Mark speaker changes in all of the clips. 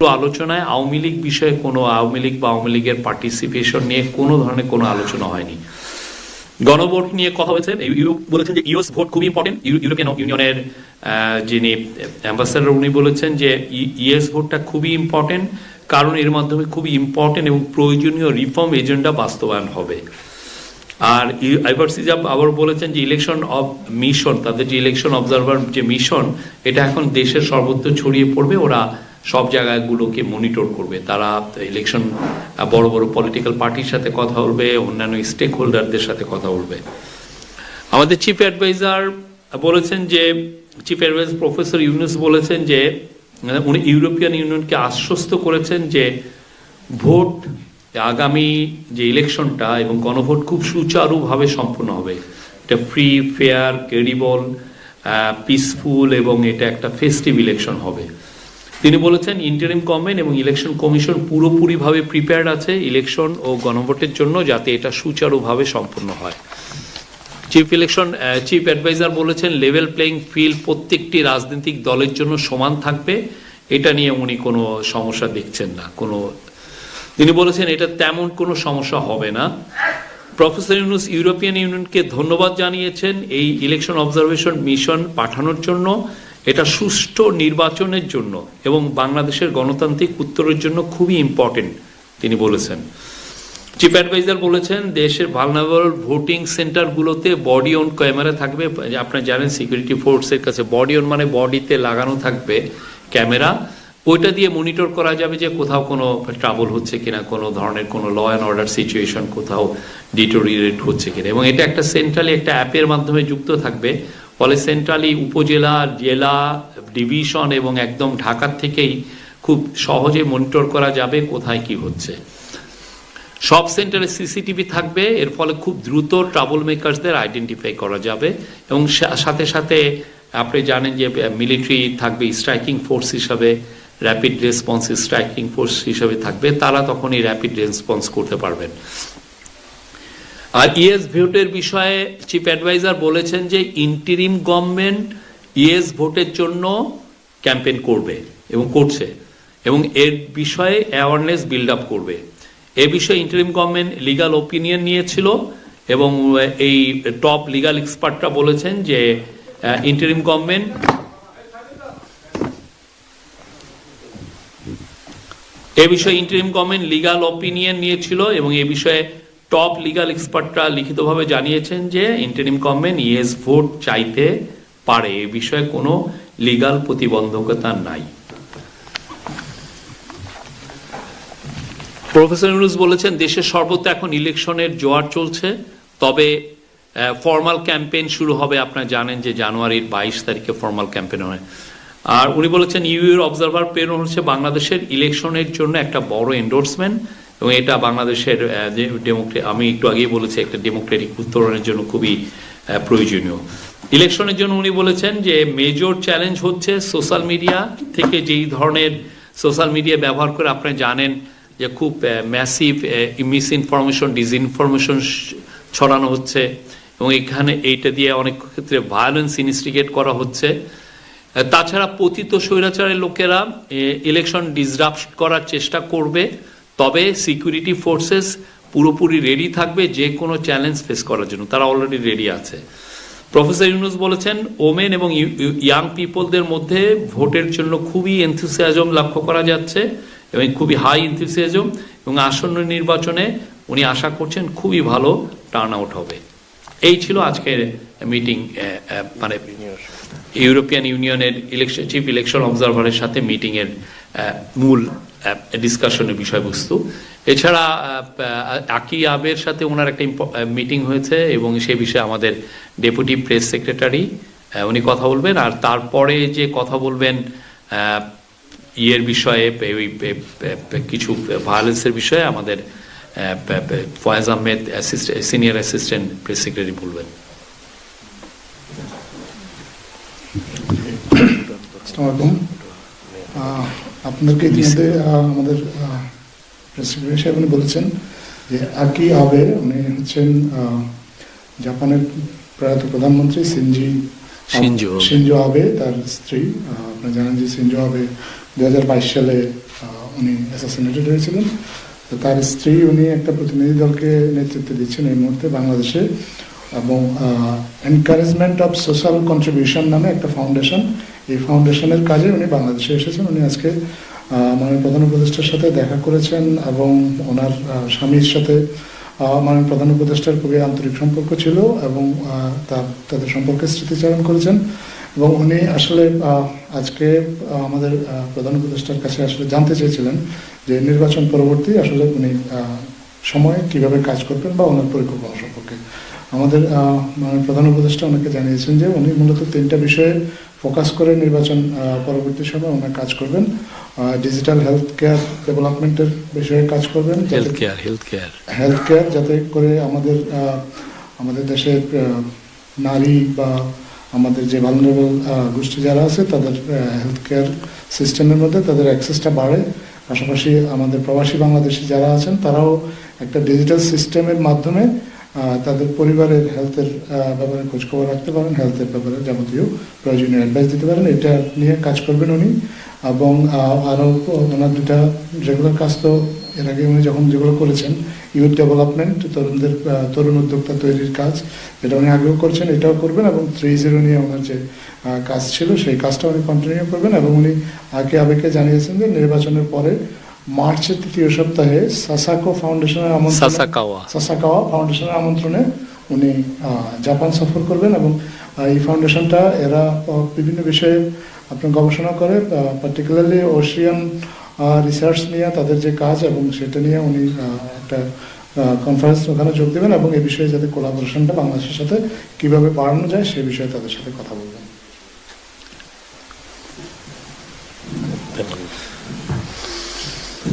Speaker 1: আলোচনায় আওয়ামী লীগ বিষয়ে কোনো আওয়ামী লীগ বা আওয়ামী লীগের পার্টিসিপেশন নিয়ে কোনো ধরনের কোনো আলোচনা হয়নি। গণভোট নিয়ে কথা হয়েছে বলেছেন যে ইউএস ভোট খুবই ইম্পর্টেন্ট ইউরোপিয়ান ইউনিয়নের যিনি অ্যাম্বাসাডার, উনি বলেছেন যে ইউএস ভোটটা খুবই ইম্পর্টেন্ট কারণ এর মাধ্যমে খুবই ইম্পর্টেন্ট এবং প্রয়োজনীয় রিফর্ম এজেন্ডা বাস্তবায়ন হবে। আর আইভারসিজাব আবার বলেছেন যে ইলেকশন অব মিশন তাদের যে ইলেকশন অবজারভার যে মিশন এটা এখন দেশের সর্বত্র ছড়িয়ে পড়বে, ওরা সব জায়গাগুলোকে মনিটর করবে। তারা ইলেকশন বড় বড় পলিটিক্যাল পার্টির সাথে কথা বলবে, অন্যান্য স্টেক হোল্ডারদের সাথে কথা বলবে। আমাদের চিফ অ্যাডভাইজার বলেছেন যে চিফ অ্যাডভাইজার প্রফেসর ইউনুস বলেছেন যে উনি ইউরোপিয়ান ইউনিয়নকে আশ্বস্ত করেছেন যে, ভোট আগামী যে ইলেকশনটা এবং গণভোট খুব সুচারুভাবে সম্পন্ন হবে। এটা ফ্রি ফেয়ার ক্রেডিবল পিসফুল এবং এটা একটা ফেস্টিভ ইলেকশন হবে। তিনি বলেছেন ইন্টারিম গভর্নমেন্ট এবং ইলেকশন কমিশন পুরোপুরিভাবে প্রিপেয়ার্ড আছে ইলেকশন ও গণভোটের জন্য যাতে এটা সুচারুভাবে সম্পন্ন হয়। চিফ ইলেকশন চিফ অ্যাডভাইজার বলেছেন লেভেল প্লেইং ফিল্ড প্রত্যেকটি রাজনৈতিক দলের জন্য সমান থাকবে। এটা নিয়ে উনি কোনো সমস্যা দেখছেন না, কোনো তিনি বলেছেন, এটা তেমন কোনো সমস্যা হবে না। প্রফেসর ইউনুস ইউরোপিয়ান ইউনিয়নকে ধন্যবাদ জানিয়েছেন এই ইলেকশন অবজারভেশন মিশন পাঠানোর জন্য। এটা সুষ্ঠু নির্বাচনের জন্য এবং বাংলাদেশের গণতান্ত্রিক উত্তরের জন্য খুবই ইম্পর্টেন্ট তিনি বলেছেন। চিফ অ্যাডভাইজার বলেছেন, দেশের ভালনারেবল ভোটিং সেন্টারগুলোতে বডি অন ক্যামেরা থাকবে। আপনারা জানেন সিকিউরিটি ফোর্সের কাছে বডি অন মানে বডিতে লাগানো থাকবে ক্যামেরা ওইটা দিয়ে মনিটর করা যাবে যে কোথাও কোনো ট্রাবল হচ্ছে কিনা, কোনো ধরনের কোনো ল অ্যান্ড অর্ডার সিচুয়েশন কোথাও ডিটোরিয়েট হচ্ছে কিনা। এবং এটা একটা সেন্ট্রালি একটা অ্যাপের মাধ্যমে যুক্ত থাকবে। ফলে সেন্ট্রালি উপজেলা, জেলা ডিভিশন এবং একদম ঢাকার থেকেই খুব সহজে মনিটর করা যাবে কোথায় কি হচ্ছে। সব সেন্টারে সিসিটিভি থাকবে, এর ফলে খুব দ্রুত ট্রাবল মেকারসদের আইডেন্টিফাই করা যাবে। এবং সাথে সাথে আপনি জানেন যে মিলিটারি থাকবে স্ট্রাইকিং ফোর্স হিসাবে র্যাপিড রেসপন্স স্ট্রাইকিং ফোর্স হিসাবে থাকবে, তারা তখন এই র্যাপিড রেসপন্স করতে পারবেন। আর ইএস ভোটের বিষয়ে চিফ অ্যাডভাইজার বলেছেন যে ইন্টিরিম গভর্নমেন্ট ইএস ভোটের জন্য ক্যাম্পেইন করবে এবং করছে এবং এর বিষয়ে অ্যাওয়ারনেস বিল্ড আপ করবে। এ বিষয়ে ইন্টারিম গভর্নমেন্ট লিগাল ওপিনিয়ন নিয়েছিল এবং এই টপ লিগাল এক্সপার্টরা বলেছেন যে ইন্টারিম গভর্নমেন্ট এ বিষয়ে ইন্টারিম গভর্নমেন্ট লিগাল ওপিনিয়ন নিয়েছিল এবং এ বিষয়ে টপ লিগাল এক্সপার্টরা লিখিতভাবে জানিয়েছেন যে ইন্টারিম গভর্নমেন্ট ইয়েস ভোট চাইতে পারে। এ বিষয়ে কোনো লিগাল প্রতিবন্ধকতা নাই। প্রফেসর ইউনুস বলেছেন দেশের সর্বত্র এখন ইলেকশনের জোয়ার চলছে, তবে ফর্মাল ক্যাম্পেইন শুরু হবে। আপনারা জানেন যে জানুয়ারির বাইশ তারিখে ফর্মাল ক্যাম্পেইন হয়। আর উনি বলেছেন ইউএর অবজারভার প্রেরণ হচ্ছে বাংলাদেশের ইলেকশনের জন্য একটা বড় এন্ডোর্সমেন্ট এবং এটা বাংলাদেশের ডেমোক্রে আমি একটু আগেই বলেছি, একটা ডেমোক্রেটিক উত্তরণের জন্য খুবই প্রয়োজনীয়। ইলেকশনের জন্য উনি বলেছেন যে মেজর চ্যালেঞ্জ হচ্ছে সোশ্যাল মিডিয়া থেকে যেই ধরনের সোশ্যাল মিডিয়া ব্যবহার করে আপনি জানেন যে খুব ম্যাসিভ মিস ইনফরমেশন ডিসইনফরমেশন ছড়ানো হচ্ছে এবং এখানে এইটা দিয়ে অনেক ক্ষেত্রে ভায়োলেন্স ইনস্টিগেট করা হচ্ছে। তাছাড়া পতিত স্বৈরাচারের লোকেরা ইলেকশন ডিসরাপ্ট করার চেষ্টা করবে, তবে সিকিউরিটি ফোর্সেস পুরোপুরি রেডি থাকবে যে কোনো চ্যালেঞ্জ ফেস করার জন্য। তারা অলরেডি রেডি আছে। প্রফেসর ইউনুস বলেছেন ওমেন এবং ইয়াং পিপলদের মধ্যে ভোটের জন্য খুবই এনথুসিয়াজম লক্ষ্য করা যাচ্ছে, এবং খুবই হাই এনথুসিয়াজম এবং আসন্ন নির্বাচনে উনি আশা করছেন খুবই ভালো টার্ন আউট হবে। এই ছিল আজকের মিটিং মানে ইউরোপিয়ান ইউনিয়নের ইলেকশন চিফ ইলেকশন অবজারভারের সাথে মিটিং এর মূল ডিসকাশনের বিষয়বস্তু। এছাড়া আকি আবের সাথে ওনার একটা মিটিং হয়েছে এবং সে বিষয়ে আমাদের ডেপুটি প্রেস সেক্রেটারি উনি কথা বলবেন। আর তারপরে যে কথা বলবেন ইয়ের বিষয়ে ওই কিছু ভায়োলেন্সের বিষয়ে আমাদের Foyez Ahmed senior assistant press secretary বলবেন।
Speaker 2: আসসালামু আলাইকুম আপনাদেরকে ইতিমধ্যে আমাদের প্রেসিডেন্ট সাহেব উনি বলেছেন যে আকি আবে উনি হচ্ছেন জাপানের প্রয়াত প্রধানমন্ত্রী সিনজি
Speaker 3: সিনজো।
Speaker 2: আবে। তার স্ত্রী আপনারা জানেন যে সিনজো আবে দু হাজার বাইশ সালে উনি অ্যাসাসিনেটেড হয়েছিলেন। তো তার স্ত্রী উনি একটা প্রতিনিধি দলকে নেতৃত্ব দিচ্ছেন এই মুহূর্তে বাংলাদেশে এবং এনকারেজমেন্ট অফ সোশ্যাল কন্ট্রিবিউশন নামে একটা ফাউন্ডেশন এই ফাউন্ডেশনের কাজে উনি বাংলাদেশে এসেছেন। উনি আজকে মাননীয় প্রধান উপদেষ্টার সাথে দেখা করেছেন এবং ওনার স্বামীর সাথে মাননীয় প্রধান উপদেষ্টার খুবই আন্তরিক সম্পর্ক ছিল এবং তাদের সম্পর্কে স্মৃতিচারণ করেছেন। এবং উনি আসলে আজকে আমাদের প্রধান উপদেষ্টার কাছে আসলে জানতে চেয়েছিলেন যে নির্বাচন পরবর্তী আসলে উনি সময়ে কীভাবে কাজ করবেন বা ওনার পরিকল্পনা সম্পর্কে। আমাদের প্রধান উপদেষ্টা ওনাকে জানিয়েছেন যে উনি মূলত তিনটা বিষয়ে ফোকাস করে নির্বাচন পরবর্তী সময় ওনার কাজ করবেন। ডিজিটাল হেলথ কেয়ার ডেভেলপমেন্টের বিষয়ে কাজ করবেন।
Speaker 3: Health care health care
Speaker 2: health care যাতে করে আমাদের আমাদের দেশের নারী বা আমাদের যে ভালনারেবল গোষ্ঠী যারা আছে তাদের হেলথ কেয়ার সিস্টেমের মধ্যে তাদের অ্যাক্সেসটা বাড়ে। পাশাপাশি আমাদের প্রবাসী বাংলাদেশি যারা আছেন তারাও একটা ডিজিটাল সিস্টেমের মাধ্যমে তাদের পরিবারের হেলথের ব্যাপারে খোঁজখবর রাখতে পারেন হেলথের ব্যাপারে যাবতীয় প্রয়োজনীয় অ্যাডভাইস দিতে পারেন, এটা নিয়ে কাজ করবেন উনি। এবং আরও ওনার দুটা রেগুলার কাজ তো এর আগে উনি যখন যেগুলো করেছেন ইউথ ডেভেলপমেন্ট তরুণদের তরুণ উদ্যোক্তা তৈরির কাজ যেটা উনি আগেও করছেন, এটাও করবেন এবং থ্রি জিরো নিয়ে ওনার যে কাজ ছিল, সেই কাজটা উনি কন্টিনিউ করবেন এবং উনি আগে আবেগে জানিয়েছেন যে নির্বাচনের পরে মার্চের তৃতীয় সপ্তাহে সাসাকো ফাউন্ডেশনের আমন্ত্রণে
Speaker 3: সাসাকাওয়া।
Speaker 2: সাসাকাওয়া ফাউন্ডেশনের আমন্ত্রণে উনি জাপান সফর করবেন এবং এই ফাউন্ডেশনটা এরা বিভিন্ন বিষয়ে আপনার গবেষণা করে পার্টিকুলারলি ওশিয়ান রিসার্চ নিয়ে তাদের যে কাজ এবং সেটা নিয়ে উনি একটা কনফারেন্স ওখানে যোগ দেবেন এবং এই বিষয়ে যাতে কোলাবোরেশনটা বাংলাদেশের সাথে কীভাবে বাড়ানো যায় সে বিষয়ে তাদের সাথে কথা বলবেন।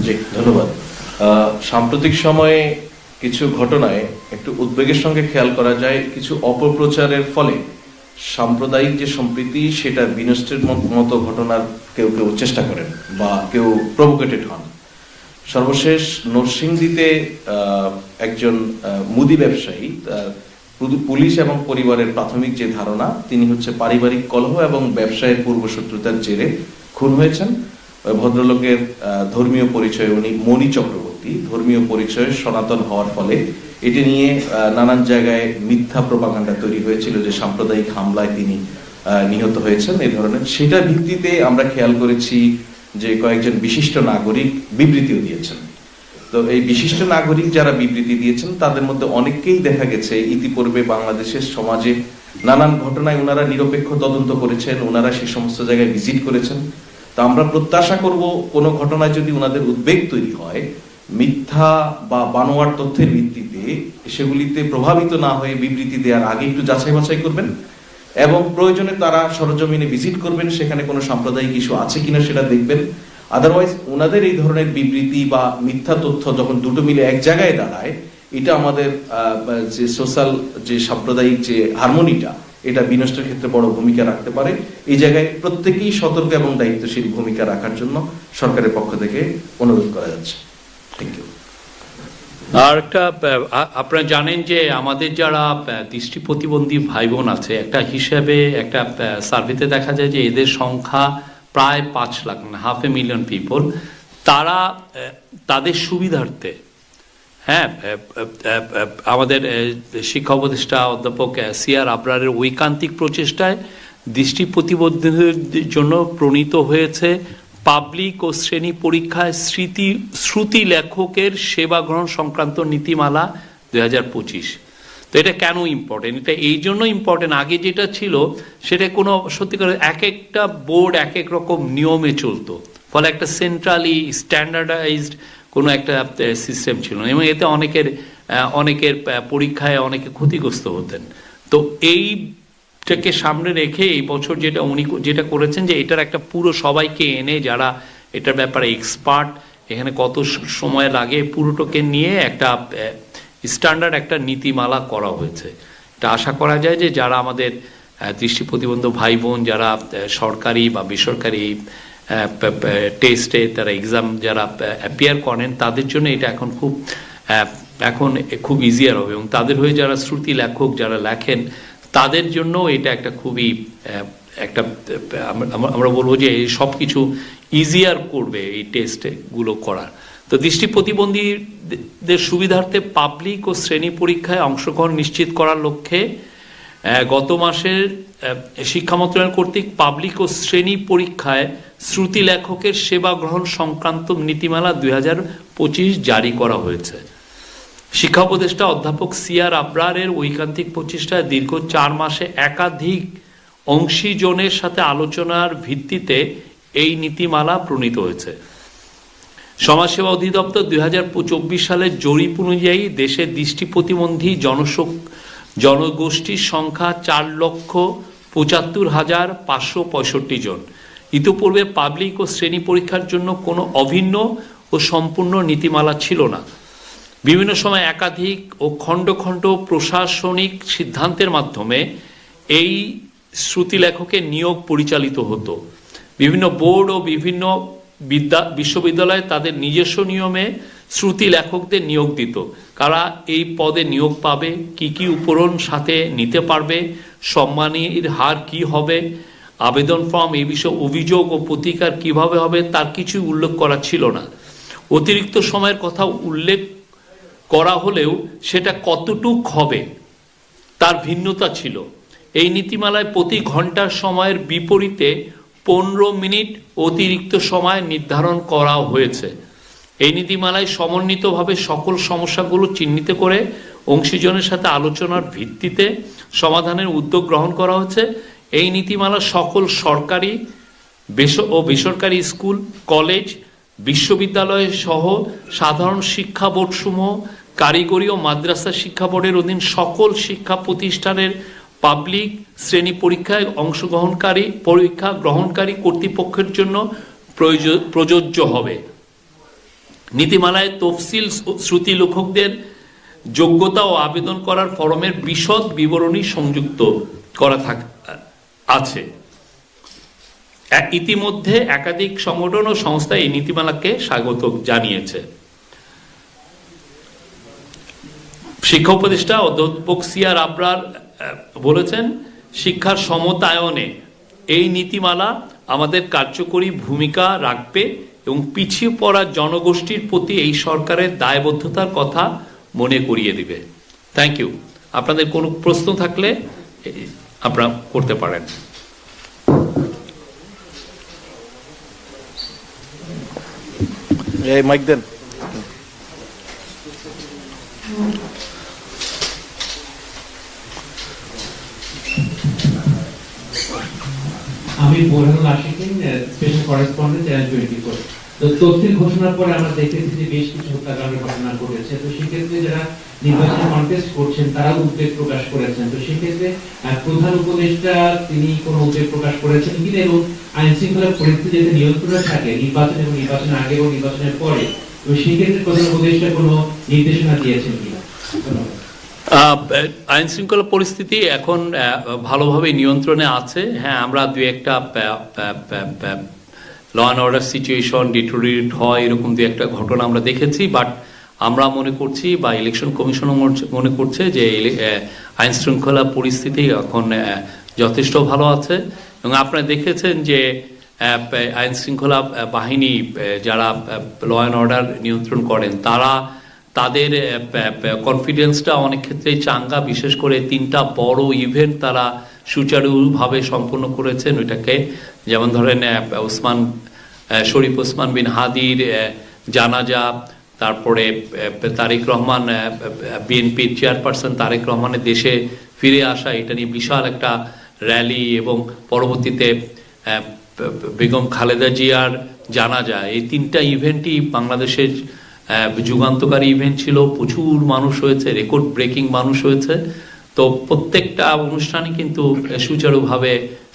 Speaker 4: জি, ধন্যবাদ। সাম্প্রতিক সময়ে কিছু ঘটনায় একটু উদ্বেগের সঙ্গে খেয়াল করা যায়, কিছু অপপ্রচারের ফলে সাম্প্রদায়িক যে সম্প্রীতি, সেটা বিনষ্টের মত- ঘটনার কেউ কেউ চেষ্টা করেন বা কেউ প্রভোকেটেড হন। সর্বশেষ নরসিংদীতে একজন মুদি ব্যবসায়ী পুলিশ এবং পরিবারের প্রাথমিক যে ধারণা, তিনি হচ্ছে পারিবারিক কলহ এবং ব্যবসায়ের পূর্বশত্রুতার জেরে খুন হয়েছেন। ভদ্রলোকের ধর্মীয় পরিচয়, উনি মণি চক্রবর্তী, ধর্মীয় পরিচয় সনাতন হওয়ার ফলে এটি নিয়ে নানান জায়গায় মিথ্যা প্রপাগান্ডা তৈরি হয়েছিল যে সাম্প্রদায়িক হামলায় তিনি নিহত হয়েছেন এই ধরনের। সেটা ভিত্তিতে আমরা খেয়াল করেছি যে কয়েকজন বিশিষ্ট নাগরিক বিবৃতিও দিয়েছেন। তো এই বিশিষ্ট নাগরিক যারা বিবৃতি দিয়েছেন, তাদের মধ্যে অনেককেই দেখা গেছে ইতিপূর্বে বাংলাদেশের সমাজে নানান ঘটনায় ওনারা নিরপেক্ষ তদন্ত করেছেন ওনারা সে সমস্ত জায়গায় ভিজিট করেছেন। তো আমরা প্রত্যাশা করব কোনো ঘটনায় যদি ওনাদের উদ্বেগ তৈরি হয়, মিথ্যা বা বানোয়ার তথ্যের ভিত্তিতে সেগুলিতে প্রভাবিত না হয়ে বিবৃতি দেওয়ার আগে একটু যাচাই বাছাই করবেন এবং প্রয়োজনে তারা সরজমিনে ভিজিট করবেন, সেখানে কোনো সাম্প্রদায়িক ইস্যু আছে কিনা সেটা দেখবেন। আদারওয়াইজ ওনাদের এই ধরনের বিবৃতি বা মিথ্যা তথ্য যখন দুটো মিলে এক জায়গায় দাঁড়ায়, এটা আমাদের যে সোশ্যাল যে সাম্প্রদায়িক যে হারমোনিটা এটা বিনষ্টের ক্ষেত্রে বড় ভূমিকা রাখতে পারে। এই জায়গায় প্রত্যেকেই সতর্ক এবং দায়িত্বশীল ভূমিকা রাখার জন্য সরকারের পক্ষ থেকে অনুরোধ করা যাচ্ছে। থ্যাংক ইউ
Speaker 1: আর একটা আপনারা জানেন যে আমাদের যারা দৃষ্টি প্রতিবন্ধী ভাই বোন আছে, একটা হিসেবে একটা সার্ভেতে দেখা যায় যে এদের সংখ্যা প্রায় পাঁচ লাখ মানে হাফ এ মিলিয়ন পিপল তারা তাদের সুবিধার্থে হ্যাঁ আমাদের শিক্ষা উপদেষ্টা অধ্যাপক সিআর আবরারের ঐকান্তিক প্রচেষ্টায় দৃষ্টি প্রতিবন্ধীদের জন্য প্রণীত হয়েছে পাবলিক ও শ্রেণি পরীক্ষায় স্মৃতি, শ্রুতি লেখকের সেবা গ্রহণ সংক্রান্ত নীতিমালা দুই হাজার পঁচিশ। তো এটা কেন ইম্পর্টেন্ট এটা এই জন্য ইম্পর্টেন্ট আগে যেটা ছিল, সেটা কোনো, সত্যি করে এক একটা বোর্ড এক এক রকম নিয়মে চলতো। ফলে একটা সেন্ট্রালি স্ট্যান্ডার্ডাইজড কোনো একটা সিস্টেম ছিল। না এবং এতে অনেকের অনেকের পরীক্ষায় অনেকে ক্ষতিগ্রস্ত হতেন। তো এইটাকে সামনে রেখে এই বছর যেটা উনি যেটা করেছেন যে এটার একটা পুরো সবাইকে এনে, যারা এটার ব্যাপারে এক্সপার্ট এখানে কত সময় লাগে, পুরোটাকে নিয়ে একটা স্ট্যান্ডার্ড একটা নীতিমালা করা হয়েছে। এটা আশা করা যায় যে যারা আমাদের দৃষ্টি প্রতিবন্ধ ভাই বোন, যারা সরকারি বা বেসরকারি টেস্টে তারা এক্সাম যারা অ্যাপিয়ার করেন, তাদের জন্য এটা এখন খুব এখন খুব ইজিয়ার হবে। এবং তাদের হয়ে যারা শ্রুতি লেখক, যারা লেখেন, তাদের জন্য এটা একটা খুবই একটা আমরা- বলব যে এই সব কিছু ইজিয়ার করবে এই টেস্টগুলো করার। তো দৃষ্টি প্রতিবন্ধীদের সুবিধার্থে পাবলিক ও শ্রেণি পরীক্ষায় অংশগ্রহণ নিশ্চিত করার লক্ষ্যে গত মাসের শিক্ষা মন্ত্রণালয় কর্তৃক পাবলিক ও শ্রেণি পরীক্ষায় শ্রুতি লেখকের সেবা গ্রহণ সংক্রান্ত নীতিমালা দুই হাজার পঁচিশ জারি করা হয়েছে। শিক্ষা উপদেষ্টা অধ্যাপক সিআর আবরারের ঐকান্তিক প্রচেষ্টায় দীর্ঘ চার মাসে একাধিক অংশীজনের সাথে আলোচনার ভিত্তিতে এই নীতিমালা প্রণীত হয়েছে। সমাজসেবা অধিদপ্তর দুই হাজার চব্বিশ সালের জরিপ অনুযায়ী দেশে দৃষ্টি প্রতিবন্ধী জনসং জনগোষ্ঠীর সংখ্যা চার লক্ষ পঁচাত্তর হাজার পাঁচশো পঁয়ষট্টি জন। ইতিপূর্বে পাবলিক ও শ্রেণি পরীক্ষার জন্য কোনো অভিন্ন ও সম্পূর্ণ নীতিমালা ছিল না। বিভিন্ন সময় একাধিক ও খণ্ড খণ্ড প্রশাসনিক সিদ্ধান্তের মাধ্যমে এই শ্রুতি লেখকের নিয়োগ পরিচালিত হতো। বিভিন্ন বোর্ড ও বিভিন্ন বিদ্যা বিশ্ববিদ্যালয় তাদের নিজস্ব নিয়মে শ্রুতি লেখকদের নিয়োগ দিত। কারা এই পদে নিয়োগ পাবে, কি কি উপরণ সাথে নিতে পারবে, সম্মানীর হার কি হবে, আবেদন ফর্ম এই বিষয়ে অভিযোগ ও প্রতিকার কীভাবে হবে তার কিছু উল্লেখ করা ছিল না। অতিরিক্ত সময়ের কথা উল্লেখ করা হলেও সেটা কতটুক হবে তার ভিন্নতা ছিল। এই নীতিমালায় প্রতি ঘণ্টার সময়ের বিপরীতে পনেরো মিনিট অতিরিক্ত সময় নির্ধারণ করা হয়েছে। এই নীতিমালায় সমন্বিতভাবে সকল সমস্যাগুলো চিহ্নিত করে অংশীজনের সাথে আলোচনার ভিত্তিতে সমাধানের উদ্যোগ গ্রহণ করা হচ্ছে। এই নীতিমালা সকল সরকারি ও বেসরকারি স্কুল, কলেজ, বিশ্ববিদ্যালয় সহ সাধারণ শিক্ষা বোর্ড সমূহ কারিগরি ও মাদ্রাসা শিক্ষা বোর্ডের অধীন সকল শিক্ষা প্রতিষ্ঠানের পাবলিক শ্রেণি পরীক্ষায় অংশগ্রহণকারী, পরীক্ষা গ্রহণকারী কর্তৃপক্ষের জন্য প্রয়োজ- প্রযোজ্য হবে। নীতিমালায় তফসিল শ্রুতি লেখকদের যোগ্যতা ও আবেদন করার ফরমের বিশদ বিবরণী সংযুক্ত করা থাক, আছে। ইতিমধ্যে একাধিক সংগঠন ও সংস্থা এই নীতিমালাকে স্বাগত জানিয়েছে। শিক্ষা উপদেষ্টা অধ্যাপক সিয়ার আবরার বলেছেন, শিক্ষার সমতায়নে এই নীতিমালা আমাদের কার্যকরী ভূমিকা রাখবে এবং পিছিয়ে পড়া জনগোষ্ঠীর প্রতি এই সরকারের দায়বদ্ধতার কথা মনে করিয়ে দিবে। থ্যাংক ইউ আপনাদের কোনো প্রশ্ন থাকলে আপনারা করতে পারেন।
Speaker 4: এই মাইক দেন।
Speaker 3: আমি Borhanul Ashikin special correspondent channel twenty four তো তথ্যের ঘোষণার পরে আমরা দেখেছি যে বেশ কিছু হত্যাকাণ্ডের ঘটনা ঘটেছে। তো সেক্ষেত্রে যারা নির্বাচনে কন্টেস্ট করছেন, তারাও উদ্বেগ প্রকাশ করেছেন। তো সেক্ষেত্রে প্রধান উপদেষ্টা, তিনি কোনো উদ্বেগ প্রকাশ করেছেন কিনা এবং আইন শৃঙ্খলা পরিস্থিতি যাতে নিয়ন্ত্রণে থাকে, নির্বাচন এবং নির্বাচন আগে এবং নির্বাচনের পরে, তো সেক্ষেত্রে প্রধান উপদেষ্টা কোনো নির্দেশনা দিয়েছেন কিনা? ধন্যবাদ।
Speaker 1: আইন শৃঙ্খলা পরিস্থিতি এখন ভালোভাবে নিয়ন্ত্রণে আছে। হ্যাঁ আমরা দু একটা law and order situation deteriorate হয়, এরকম দু একটা ঘটনা আমরা দেখেছি বাট আমরা মনে করছি বা ইলেকশন কমিশনও মনে- করছে যে আইন শৃঙ্খলা পরিস্থিতি এখন যথেষ্ট ভালো আছে। এবং আপনারা দেখেছেন যে আইন শৃঙ্খলা বাহিনী যারা ল অ্যান্ড অর্ডার নিয়ন্ত্রণ করেন, তারা তাদের কনফিডেন্সটা অনেক ক্ষেত্রে চাঙ্গা। বিশেষ করে তিনটা বড় ইভেন্ট তারা সুচারুভাবে সম্পন্ন করেছেন ওইটাকে। যেমন ধরেন ওসমান শরীফ ওসমান বিন হাদির জানাজা, তারপরে তারেক রহমান বিএনপির চেয়ারপারসন তারেক রহমানের দেশে ফিরে আসা, এটা নিয়ে বিশাল একটা র্যালি এবং পরবর্তীতে বেগম খালেদা জিয়ার জানাজা। এই তিনটা ইভেন্টই বাংলাদেশের যুগান্তকারী ইভেন্ট ছিল, প্রচুর মানুষ হয়েছে রেকর্ড ব্রেকিং মানুষ হয়েছে। তো প্রত্যেকটা অনুষ্ঠানই কিন্তু সুচারুভাবে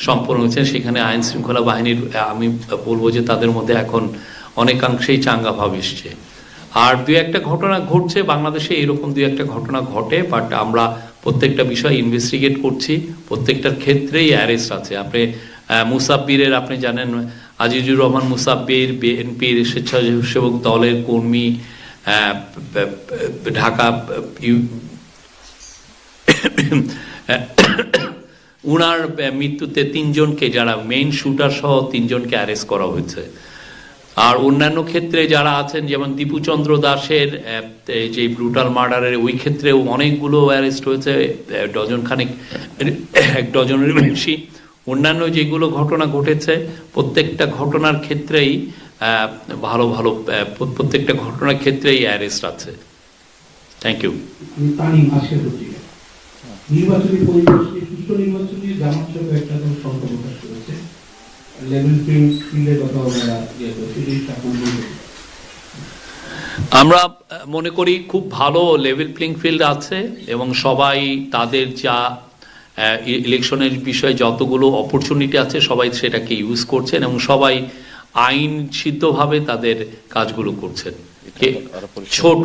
Speaker 1: সম্পন্ন হয়েছে। সেখানে আইন শৃঙ্খলা বাহিনীর আমি বলব যে তাদের মধ্যে এখন অনেকাংশেই চাঙ্গা ভাব এসছে। আর দু একটা ঘটনা ঘটছে, বাংলাদেশে এরকম দু একটা ঘটনা ঘটে বাট আমরা প্রত্যেকটা বিষয় ইনভেস্টিগেট করছি। প্রত্যেকটার ক্ষেত্রেই অ্যারেস্ট আছে। আপনি মুসাব্বিরের, আপনি জানেন আজিজুর রহমান মুসাব্বির, বিএনপির স্বেচ্ছাসেবক দলের কর্মী ঢাকা উনার মৃত্যুতে তিনজনকে, যারা মেইন শুটার সহ তিনজনকে অ্যারেস্ট করা হয়েছে। আর অন্যান্য ক্ষেত্রে যারা আছেন, যেমন দীপুচন্দ্র দাসের যে ব্রুটাল মার্ডারের ওই ক্ষেত্রেও অনেকগুলো অ্যারেস্ট হয়েছে ডজন খানিক এক ডজনের বেশি। অন্যান্য যেগুলো ঘটনা ঘটেছে প্রত্যেকটা ঘটনার ক্ষেত্রেই ভালো ভালো প্রত্যেকটা ঘটনার ক্ষেত্রেই অ্যারেস্ট আছে। থ্যাংক ইউ
Speaker 5: তালিম আজকের পত্রিকা নির্বাচনী পরিবেশকে সুষ্ঠু নির্বাচনী জামাত সহ একটা দল প্রকাশ করেছে। লেভেল প্লেইং ফিল্ডের কথা ওনারা ইয়ে করছে।
Speaker 1: আমরা মনে করি খুব ভালো লেভেল প্লেইং ফিল্ড আছে এবং সবাই তাদের যা ইলেকশনের বিষয়ে যতগুলো অপরচুনিটি আছে সবাই সেটাকে ইউজ করছেন এবং সবাই আইন সিদ্ধভাবে তাদের কাজগুলো করছেন ছোট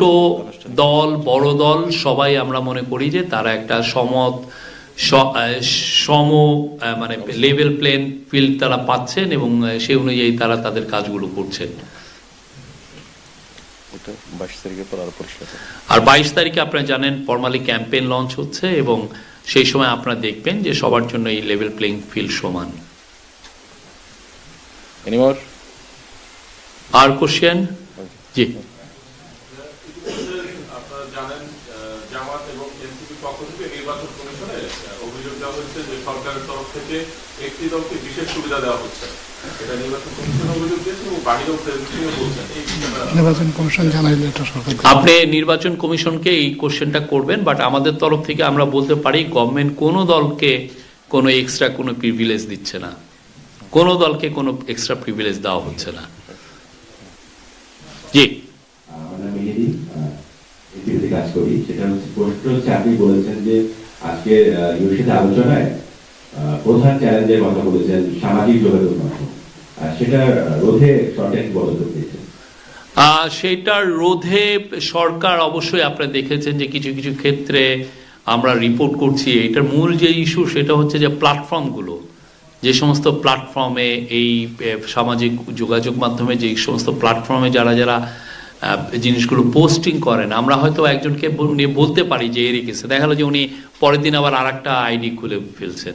Speaker 1: দল বড় দল সবাই আমরা মনে করি যে তারা একটা সমত সম মানে লেভেল প্লেন ফিল্ড তারা পাচ্ছেন এবং সেই অনুযায়ী তারা তাদের কাজগুলো করছেন।
Speaker 4: আর
Speaker 1: বাইশ তারিখে আপনারা জানেন ফর্মালি ক্যাম্পেইন লঞ্চ হচ্ছে এবং সেই সময় আপনারা দেখবেন যে সবার জন্য এই লেভেল প্লেইং ফিল্ড সমান।
Speaker 4: এনিমোর
Speaker 1: আর কোশ্চেন জি
Speaker 6: আপনারা জানেন আহ, জামাত এবং এনসিপি পক্ষ থেকে নির্বাচন কমিশনে অভিযোগ দেওয়া হয়েছে যে সরকারের তরফ থেকে একটি দলকে বিশেষ সুবিধা দেওয়া হচ্ছে। এটা নির্বাচন কমিশন অভিযোগ দিয়েছে এবং বাহিরেও বলছেন এই
Speaker 2: নির্বাচন কমিশন জানাইলে এটা সরকার
Speaker 1: আপনি নির্বাচন কমিশনকে এই কোশ্চেনটা করবেন বাট আমাদের তরফ থেকে আমরা বলতে পারি গভর্নমেন্ট কোনো দলকে কোনো এক্সট্রা কোনো প্রিভিলেজ দিচ্ছে না। কোনো দলকে কোনো এক্সট্রা প্রিভিলেজ দেওয়া হচ্ছে না। জি।
Speaker 7: এপিতে কাজ করি সেটা হচ্ছে প্রশ্ন হচ্ছে আপনি বলেছেন যে আজকে ইউর সাথে আলোচনায় প্রধান চ্যালেঞ্জের কথা বলেছেন সামাজিক যোগাযোগ মাধ্যম। সেটা রোধে সরকার পদক্ষেপ দিয়েছে
Speaker 1: আহ, সেইটার রোধে সরকার অবশ্যই আপনারা দেখেছেন যে কিছু কিছু ক্ষেত্রে আমরা রিপোর্ট করছি। এটার মূল যে ইস্যু সেটা হচ্ছে যে প্ল্যাটফর্মগুলো যে সমস্ত প্ল্যাটফর্মে এই সামাজিক যোগাযোগ মাধ্যমে যে সমস্ত প্ল্যাটফর্মে যারা যারা জিনিসগুলো পোস্টিং করেন। আমরা হয়তো একজনকে নিয়ে বলতে পারি যে এরই কেসে দেখা গেলো যে উনি পরের দিন আবার আর একটা আইডি খুলে ফেলছেন।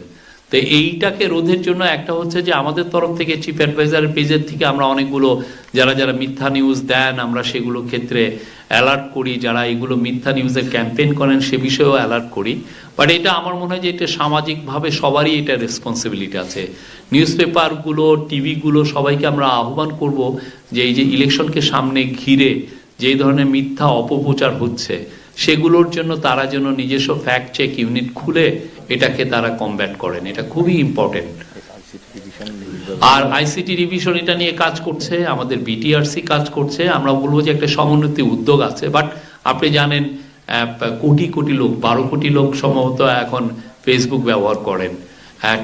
Speaker 1: তো এইটাকে রোধের জন্য একটা হচ্ছে যে আমাদের তরফ থেকে চিফ অ্যাডভাইজার পেজের থেকে আমরা অনেকগুলো যারা যারা মিথ্যা নিউজ দেন, আমরা সেগুলো ক্ষেত্রে অ্যালার্ট করি, যারা এগুলো মিথ্যা নিউজের ক্যাম্পেইন করেন সে বিষয়েও অ্যালার্ট করি। বাট এটা আমার মনে হয় যে এটা সামাজিকভাবে সবারই এটা রেসপন্সিবিলিটি আছে। নিউজ পেপারগুলো টিভিগুলো সবাইকে আমরা আহ্বান করব যে এই যে ইলেকশনকে সামনে ঘিরে যেই ধরনের মিথ্যা অপপ্রচার হচ্ছে, সেগুলোর জন্য তারা যেন নিজস্ব ফ্যাক্ট চেক ইউনিট খুলে এটাকে তারা কমব্যাট করেন। এটা খুবই ইম্পর্টেন্ট আর আইসিটি রিভিশন এটা নিয়ে কাজ করছে, আমাদের বিটিআরসি কাজ করছে। আমরা বলব যে একটা সমন্বিত উদ্যোগ আছে বাট আপনি জানেন কোটি কোটি লোক, বারো কোটি লোক সম্ভবত এখন ফেসবুক ব্যবহার করেন।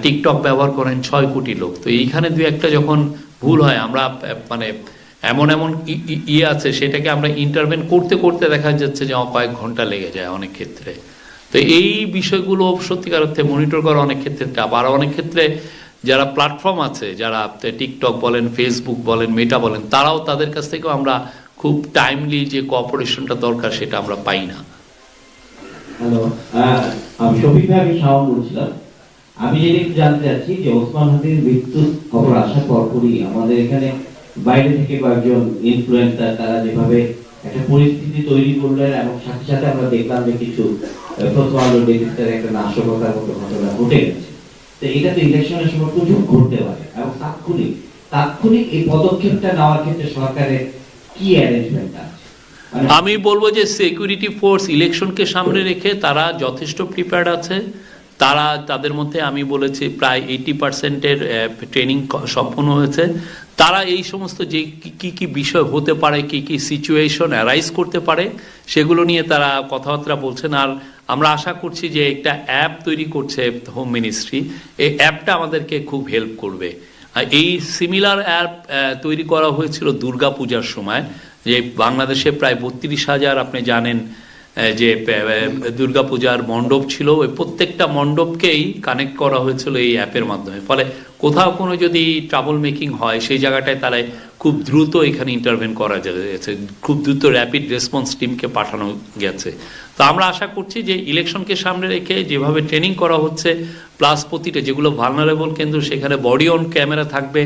Speaker 1: টিকটক ব্যবহার করেন ছয় কোটি লোক। তো এইখানে দু একটা যখন ভুল হয়, আমরা মানে এমন এমন ইয়ে আছে, সেটাকে আমরা ইন্টারভেন করতে করতে দেখা যাচ্ছে যে কয়েক ঘণ্টা লেগে যায় অনেক ক্ষেত্রে। তো এই বিষয়গুলো সত্যিকার অর্থে মনিটর করা অনেক ক্ষেত্রে আর অনেক ক্ষেত্রে যারা প্ল্যাটফর্ম আছে, যারা টিকটক বলেন ফেসবুক বলেন মেটা বলেন, তারাও তাদের কাছ থেকেও আমরা খুব টাইমলি যে কোঅপারেশনটা দরকার সেটা আমরা পাই না।
Speaker 7: আমি শফিক একটু জানতে চাচ্ছি যে ওসমান হাদির মৃত্যুর খবর আসার পরপরই আমাদের এখানে বাইরে থেকে কয়েকজন ইনফ্লুয়েন্সার তারা যেভাবে একটা পরিস্থিতি তৈরি করলেন এবং সাথে সাথে আমরা দেখলাম যে কিছু প্রথম আলো একটা নাশকতার মতো ঘটনা ঘটে গেছে। তো এটা তো ইলেকশনের সময় প্রচুর ঘটতে পারে এবং তাৎক্ষণিক তাৎক্ষণিক এই পদক্ষেপটা নেওয়ার ক্ষেত্রে সরকারের কি অ্যারেঞ্জমেন্ট মানে
Speaker 1: আমি বলব যে সিকিউরিটি ফোর্স ইলেকশনকে সামনে রেখে তারা যথেষ্ট প্রিপেয়ার্ড আছে। তারা তাদের মধ্যে আমি বলেছি প্রায় এইটি পার্সেন্টের ট্রেনিং সম্পন্ন হয়েছে। তারা এই সমস্ত যে কি- কি বিষয় হতে পারে, কি কি সিচুয়েশন অ্যারাইজ করতে পারে, সেগুলো নিয়ে তারা কথাবার্তা বলছেন। আর আমরা আশা করছি যে একটা অ্যাপ তৈরি করছে হোম মিনিস্ট্রি এই অ্যাপটা আমাদেরকে খুব হেল্প করবে। এই সিমিলার অ্যাপ তৈরি করা হয়েছিল দুর্গা পূজার সময়, যে বাংলাদেশে প্রায় বত্রিশ হাজার, আপনি জানেন যে দুর্গাপূজার মণ্ডপ ছিল, ওই প্রত্যেকটা মণ্ডপকেই কানেক্ট করা হয়েছিল এই অ্যাপের মাধ্যমে। ফলে কোথাও কোনো যদি ট্রাবল মেকিং হয়, সেই জায়গাটায় তাহলে খুব দ্রুত এখানে ইন্টারভেন করা গেছে খুব দ্রুত র্যাপিড রেসপন্স টিমকে পাঠানো গেছে। তো আমরা আশা করছি যে ইলেকশনকে সামনে রেখে যেভাবে ট্রেনিং করা হচ্ছে প্লাস প্রতিটা যেগুলো ভালনারেবল কেন্দ্র, সেখানে বডি অন ক্যামেরা থাকবে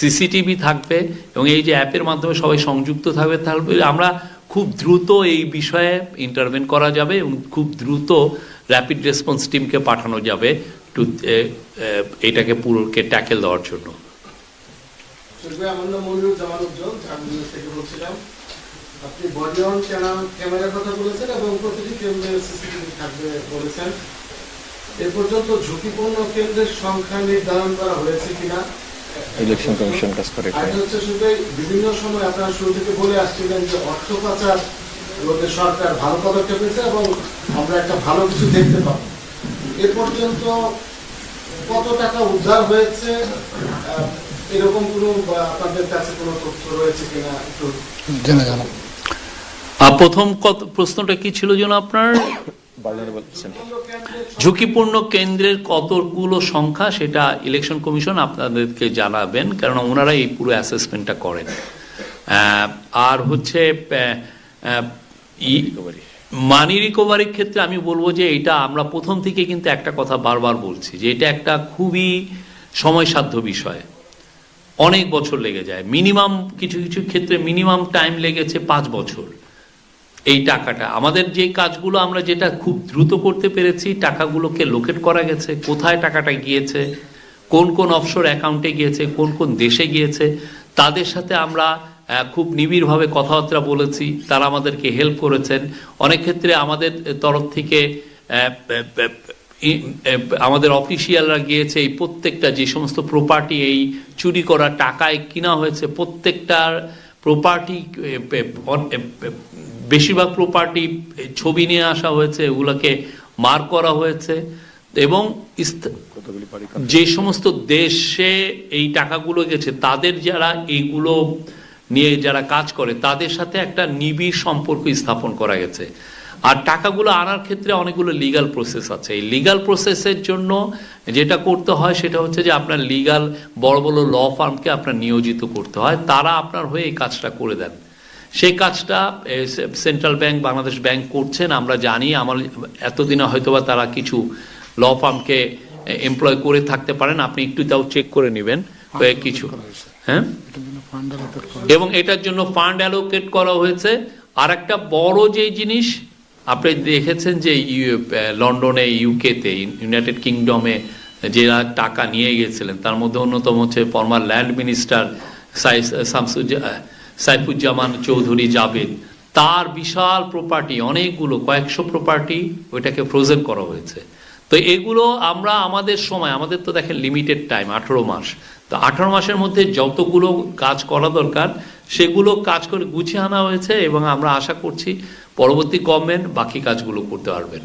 Speaker 1: সিসিটিভি থাকবে, এবং এই যে অ্যাপের মাধ্যমে সবাই সংযুক্ত থাকবে, তাহলে আমরা খুব দ্রুত এই বিষয়ে ইন্টারভেন করা যাবে এবং খুব দ্রুত র্যাপিড রেসপন্স টিমকে পাঠানো যাবে টু এটাকে পুরোকে ট্যাকেল দেওয়ার জন্য।
Speaker 8: বলেছেন। এ পর্যন্ত ঝুঁকিপূর্ণ কেন্দ্রের সংখ্যা নির্ধারণ করা হয়েছে কিনা
Speaker 9: ইলেকশন কমিশন কাজ করে
Speaker 8: আর হচ্ছে শুধু বিভিন্ন সময় আপনারা শুরু থেকে বলে আসছিলেন যে অর্থ পাচার রোধে সরকার ভালো পদক্ষেপ নিয়েছে এবং আমরা একটা ভালো কিছু দেখতে পাবো। এ পর্যন্ত কত টাকা উদ্ধার হয়েছে? আহ, এরকম কোনো আপনাদের কাছে কোনো তথ্য রয়েছে কিনা একটু
Speaker 2: জেনে জানা
Speaker 1: আর প্রথম কত প্রশ্নটা কি ছিল যেন আপনার? ঝুঁকিপূর্ণ কেন্দ্রের কতগুলো সংখ্যা সেটা ইলেকশন কমিশন আপনাদেরকে জানাবেন কারণ ওনারা এই পুরো অ্যাসেসমেন্টটা করেন। আর হচ্ছে মানি রিকভারির ক্ষেত্রে আমি বলব যে এটা আমরা প্রথম থেকে কিন্তু একটা কথা বারবার বলছি যে এটা একটা খুবই সময়সাধ্য বিষয়। অনেক বছর লেগে যায়। মিনিমাম কিছু কিছু ক্ষেত্রে মিনিমাম টাইম লেগেছে পাঁচ বছর। এই টাকাটা। আমাদের যে কাজগুলো আমরা যেটা খুব দ্রুত করতে পেরেছি, টাকাগুলোকে লোকেট করা গেছে, কোথায় টাকাটা গিয়েছে, কোন কোন অফশোর অ্যাকাউন্টে গিয়েছে, কোন কোন দেশে গিয়েছে, তাদের সাথে আমরা খুব নিবিড়ভাবে কথাবার্তা বলেছি, তারা আমাদেরকে হেল্প করেছেন। অনেক ক্ষেত্রে আমাদের তরফ থেকে আমাদের অফিসিয়ালরা গিয়েছে, এই প্রত্যেকটা যে সমস্ত প্রপার্টি এই চুরি করা টাকায় কিনা হয়েছে, প্রত্যেকটার প্রপার্টি বেশিরভাগ প্রপার্টি ছবি নিয়ে আসা হয়েছে এগুলোকে মার করা হয়েছে। এবং যে সমস্ত দেশে এই টাকাগুলো গেছে তাদের যারা এইগুলো নিয়ে যারা কাজ করে তাদের সাথে একটা নিবিড় সম্পর্ক স্থাপন করা গেছে। আর টাকাগুলো আনার ক্ষেত্রে অনেকগুলো লিগাল প্রসেস আছে। এই লিগাল প্রসেসের জন্য যেটা করতে হয় সেটা হচ্ছে যে আপনার লিগাল বড় বড় ল ফার্মকে আপনার নিয়োজিত করতে হয়। তারা আপনার হয়ে এই কাজটা করে দেন। সেই কাজটা সেন্ট্রাল ব্যাংক বাংলাদেশ ব্যাংক করছেন আমরা জানি আমার এতদিনে হয়তোবা তারা কিছু ল ফার্মকে এমপ্লয় করে থাকতে পারেন আপনি একটু তাও চেক করে নেবেন কিছু। হ্যাঁ? এবং এটার জন্য ফান্ড অ্যালোকেট করা হয়েছে। আর একটা বড় যে জিনিস আপনি দেখেছেন যে লন্ডনে ইউকেতে ইউনাইটেড কিংডমে যারা টাকা নিয়ে গেছিলেন তার মধ্যে অন্যতম হচ্ছে former land minister Saifuzzaman Chowdhury Javed, তার বিশাল প্রপার্টি অনেকগুলো, কয়েকশো প্রপার্টি ওইটাকে ফ্রোজেন করা হয়েছে। তো এগুলো আমরা আমাদের সময়, আমাদের তো দেখেন লিমিটেড টাইম আঠারো মাস। তো আঠারো মাসের মধ্যে যতগুলো কাজ করা দরকার, সেগুলো কাজ করে গুছিয়ে আনা হয়েছে এবং আমরা আশা করছি পরবর্তী গভর্নমেন্ট বাকি কাজগুলো করতে পারবেন।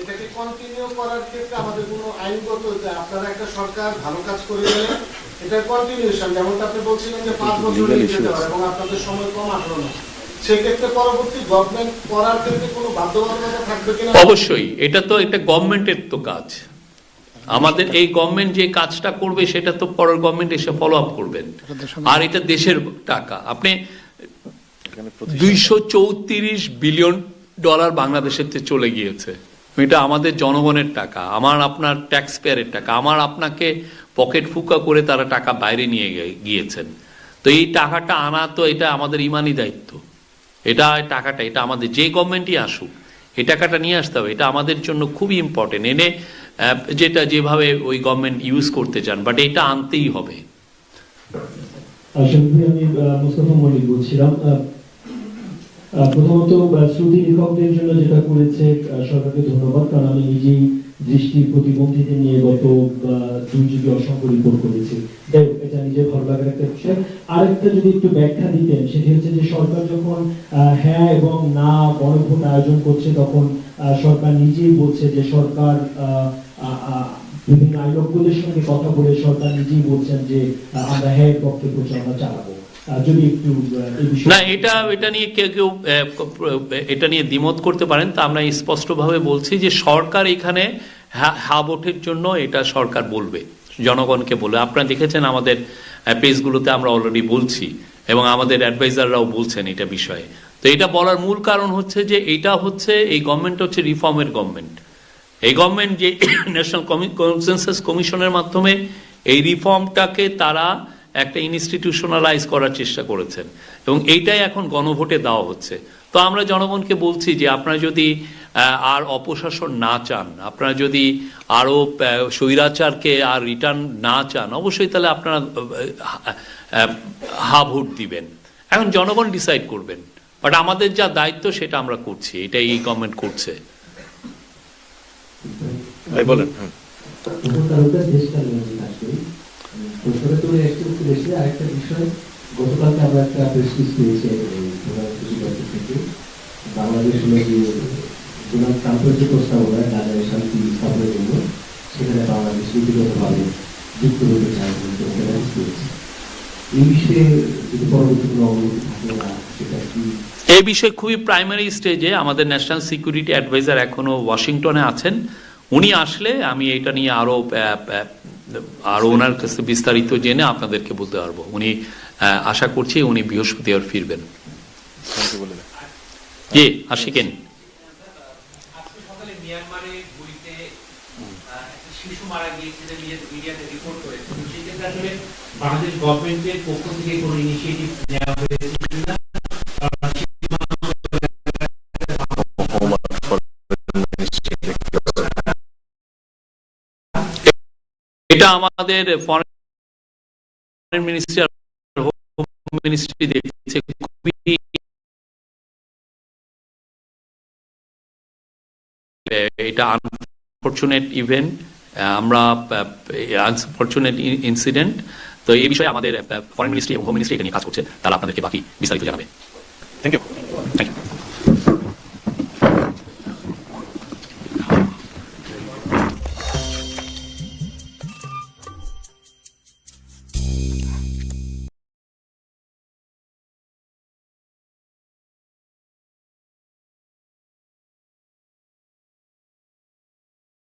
Speaker 8: এটাকে কন্টিনিউ করার ক্ষেত্রে আমাদের কোনো আইনগত যে আপনারা একটা সরকার ভালো কাজ করে গেলে এটা কন্টিনিউশন যেমনটা আপনি বলছিলেন যে পাঁচ বছর এবং আপনাদের সময় কম আঠারো মাস
Speaker 1: অবশ্যই এটা তো এটা গভর্নমেন্টের তো কাজ। আমাদের এই গভর্নমেন্ট যে কাজটা করবে সেটা তো পরের গভর্নমেন্ট এসে ফলো আপ করবেন। আর এটা দেশের টাকা। আপনি দুইশো চৌত্রিশ বিলিয়ন ডলার বাংলাদেশের চলে গিয়েছে। এটা আমাদের জনগণের টাকা আমার আপনার ট্যাক্স পেয়ারের টাকা আমার আপনাকে পকেট ফুকা করে তারা টাকা বাইরে নিয়ে গিয়েছেন। তো এই টাকাটা আনা তো এটা আমাদের ইমানি দায়িত্ব। এটা টাকাটা, এটা আমাদের যে গভর্নমেন্টই আসুক, এই টাকাটা নিয়ে আসতে হবে। এটা আমাদের জন্য খুবই ইম্পর্টেন্ট এনে যেটা যেভাবে ওই গভর্নমেন্ট ইউজ করতে চান বাট এটা আনতেই হবে।
Speaker 10: আমি মোস্তফা মল্লিক বলছিলাম। প্রথমত শ্রুতি লেখকদের জন্য যেটা করেছে সরকারকে ধন্যবাদ। কারণ আমি নিজেই দৃষ্টি প্রতিবন্ধীদের নিয়ে গত দুই যুগে অসংখ্য রিপোর্ট করেছি। যাই হোক, এটা নিজের ভালো লাগার একটা বিষয়। আরেকটা যদি একটু ব্যাখ্যা দিতেন সেটি হচ্ছে যে সরকার যখন হ্যাঁ এবং না গণভোট আয়োজন করছে তখন সরকার নিজেই বলছে যে সরকার বিভিন্ন আইনজ্ঞদের সঙ্গে কথা বলে সরকার নিজেই বলছেন যে আমরা হ্যাঁ পক্ষে প্রচারণা চালাবো।
Speaker 1: না, এটা এটা নিয়ে কেউ কেউ এটা নিয়ে দ্বিমত করতে পারেন। তা আমরা স্পষ্টভাবে বলছি যে সরকার এখানে হা ভোটের জন্য এটা সরকার বলবে, জনগণকে বলবে। আপনারা দেখেছেন আমাদের পেজগুলোতে আমরা অলরেডি বলছি এবং আমাদের অ্যাডভাইজাররাও বলছেন এটা বিষয়ে। তো এটা বলার মূল কারণ হচ্ছে যে এটা হচ্ছে, এই গভর্নমেন্ট হচ্ছে রিফর্মের গভর্নমেন্ট এই গভর্নমেন্ট যে ন্যাশনাল কনসেনসাস কমিশনের মাধ্যমে এই রিফর্মটাকে তারা একটা ইনস্টিটিউশনালাইজ করার চেষ্টা করেছেন। এবং এইটাই এখন গণভোটে দেওয়া হচ্ছে। তো আমরা জনগণকে বলছি যে আপনারা যদি আহ, আর অপশাসন না চান আপনারা যদি আরও আহ, স্বৈরাচারকে আর রিটার্ন না চান অবশ্যই তাহলে আপনারা হা ভোট দিবেন। এখন জনগণ ডিসাইড করবেন। বাট আমাদের যা দায়িত্ব সেটা আমরা করছি এটাই এই গভর্নমেন্ট করছে।
Speaker 9: ভাই বলেন হুম।
Speaker 5: উপকারকরা দেশকাল নিয়ে কাজ করি প্রশ্নটা তুমি একটু আরেকটা বিষয় গতকালকে আমরা একটা পেয়েছি থেকে। বাংলাদেশ হলো যে ডোনাল্ড ট্রাম্পের যে শান্তি স্থাপনের জন্য সেখানে বাংলাদেশ যুক্ত হতে চায় এই বিষয়ে যদি পরবর্তী কোনো থাকে না সেটা কি
Speaker 1: এই বিষয়ে খুবই প্রাইমারি স্টেজে আমাদের ন্যাশনাল সিকিউরিটি অ্যাডভাইজার এখনও ওয়াশিংটনে আছেন। উনি আসলে আমি এটা নিয়ে আরও আহ, আহ, আরও ওনার কাছে বিস্তারিত জেনে আপনাদেরকে বলতে পারব। উনি আহ, আশা করছি উনি বৃহস্পতিবার ফিরবেন। জি আশিকেন।
Speaker 3: আজকে সকালে মিয়ানমারে গুলিতে আহ, একটা শিশু মারা গিয়েছে মিডিয়াতে রিপোর্ট করেছে। সেক্ষেত্রে আসলে বাংলাদেশ গভর্নমেন্টের পক্ষ থেকে কোনো ইনিশিয়েটিভ নেওয়া হয়েছে কিনা?
Speaker 1: এটা আমাদের ফরেন মিনিস্টার হোম মিনিস্ট্রি দেখছে খুবই এটা আনফর্চুনেট ইভেন্ট আমরা আনফর্চুনেট ইনসিডেন্ট তো এই বিষয়ে আমাদের ফরেন মিনিস্ট্রি এবং হোম মিনিস্ট্রি এটা নিয়ে কাজ করছে। তারা আপনাদেরকে বাকি বিস্তারিত জানাবে।
Speaker 9: Thank you
Speaker 1: thank you